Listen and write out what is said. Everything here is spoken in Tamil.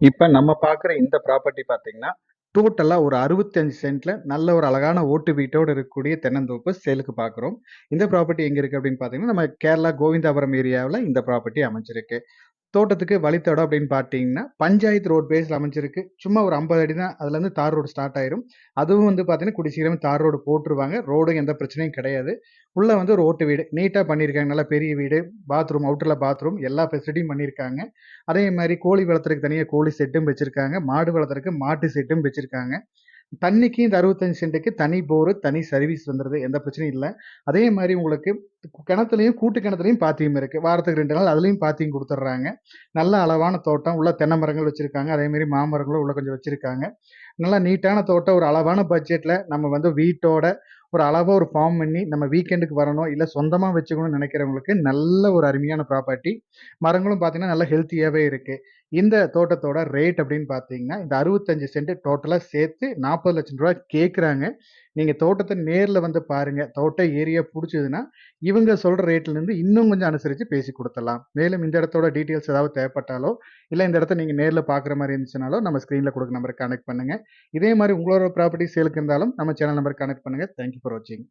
இப்ப நம்ம பார்க்குற இந்த ப்ராப்பர்ட்டி பார்த்தீங்கன்னா, டோட்டலாக ஒரு 65 சென்ட்ல நல்ல ஒரு அழகான ஓட்டு வீட்டோட இருக்கக்கூடிய தென்னந்தோப்பு சேலுக்கு பார்க்குறோம். இந்த ப்ராப்பர்ட்டி எங்க இருக்கு அப்படின்னு பார்த்தீங்கன்னா, நம்ம கேரளா கோவிந்தாபுரம் ஏரியாவுல இந்த ப்ராப்பர்ட்டி அமைஞ்சிருக்கு. தோட்டத்துக்கு வழித்தடம் அப்படின்னு பார்த்தீங்கன்னா, பஞ்சாயத்து ரோட் பேஸில் அமைஞ்சிருக்கு. சும்மா ஒரு 50 அடி தான் அதுலேருந்து தார் ரோடு ஸ்டார்ட் ஆயிரும். அதுவும் வந்து பார்த்தீங்கன்னா, குடி சீக்கிரமே தார் ரோடு போட்டுருவாங்க. ரோடும் எந்த பிரச்சனையும் கிடையாது. உள்ளே வந்து ஒரு ஓட்டு வீடு. நீட்டாக பண்ணியிருக்காங்க. நல்லா பெரிய வீடு. பாத்ரூம், அவுட்டரில் பாத்ரூம் எல்லா ஃபெசிலிட்டியும் பண்ணியிருக்காங்க. அதே மாதிரி கோழி வளர்த்துறதுக்கு தனியாக கோழி செட்டும் வச்சுருக்காங்க மாடு வளர்த்துறதுக்கு மாட்டு செட்டும் வச்சுருக்காங்க தண்ணிக்கு இந்த 65 சென்ட்டுக்கு தனி போரு, தனி சர்வீஸ் வந்துடுது எந்த பிரச்சனையும் இல்லை அதே மாதிரி உங்களுக்கு கிணத்துலையும் கூட்டு கிணத்துலையும் பாத்தியம் இருக்குது வாரத்துக்கு ரெண்டு நாள் அதுலேயும் பாத்தியம் கொடுத்துட்றாங்க நல்ல அளவான தோட்டம். உள்ள தென்னை மரங்கள் வச்சுருக்காங்க அதேமாரி மாமரங்களும் உள்ள கொஞ்சம் வச்சுருக்காங்க நல்லா நீட்டான தோட்டம். ஒரு அளவான பட்ஜெட்டில் நம்ம வந்து வீட்டோட ஒரு அளவாக ஒரு ஃபார்ம் பண்ணி நம்ம வீக்கெண்டுக்கு வரணும், இல்லை சொந்தமாக வச்சுக்கணும்னு நினைக்கிறவங்களுக்கு நல்ல ஒரு அருமையான ப்ராப்பர்ட்டி. மரங்களும் பார்த்தீங்கன்னா, நல்லா ஹெல்த்தியாகவே இருக்குது இந்த தோட்டத்தோட ரேட் அப்படின்னு பார்த்தீங்கன்னா, இந்த 65 சென்ட் டோட்டலாக சேர்த்து நாற்பது லட்சம் ரூபா கேட்குறாங்க. நீங்கள் தோட்டத்தை நேரில் வந்து பாருங்க. தோட்டம் ஏரியா பிடிச்சதுன்னா இவங்க சொல்கிற ரேட்லேருந்து இன்னும் கொஞ்சம் அனுசரித்து பேசி கொடுத்தலாம் மேலும் இந்த இடத்தோட டீட்டெயில்ஸ் ஏதாவது தேவைப்பட்டாலோ, இல்லை இந்த இடத்த நீங்கள் நேரில் பார்க்குற மாதிரி இருந்துச்சுனாலோ, நம்ம ஸ்க்ரீனில் கொடுக்க நம்பருக்கு கனெக்ட் பண்ணுங்க. இதே மாதிரி உங்களோட ப்ராப்பர்ட்டி சேலுக்கு இருந்தாலும் நம்ம சேனல் நம்பருக்கு கனெக்ட் பண்ணுங்க. தேங்க் யூ ஃபார் வாட்சிங்.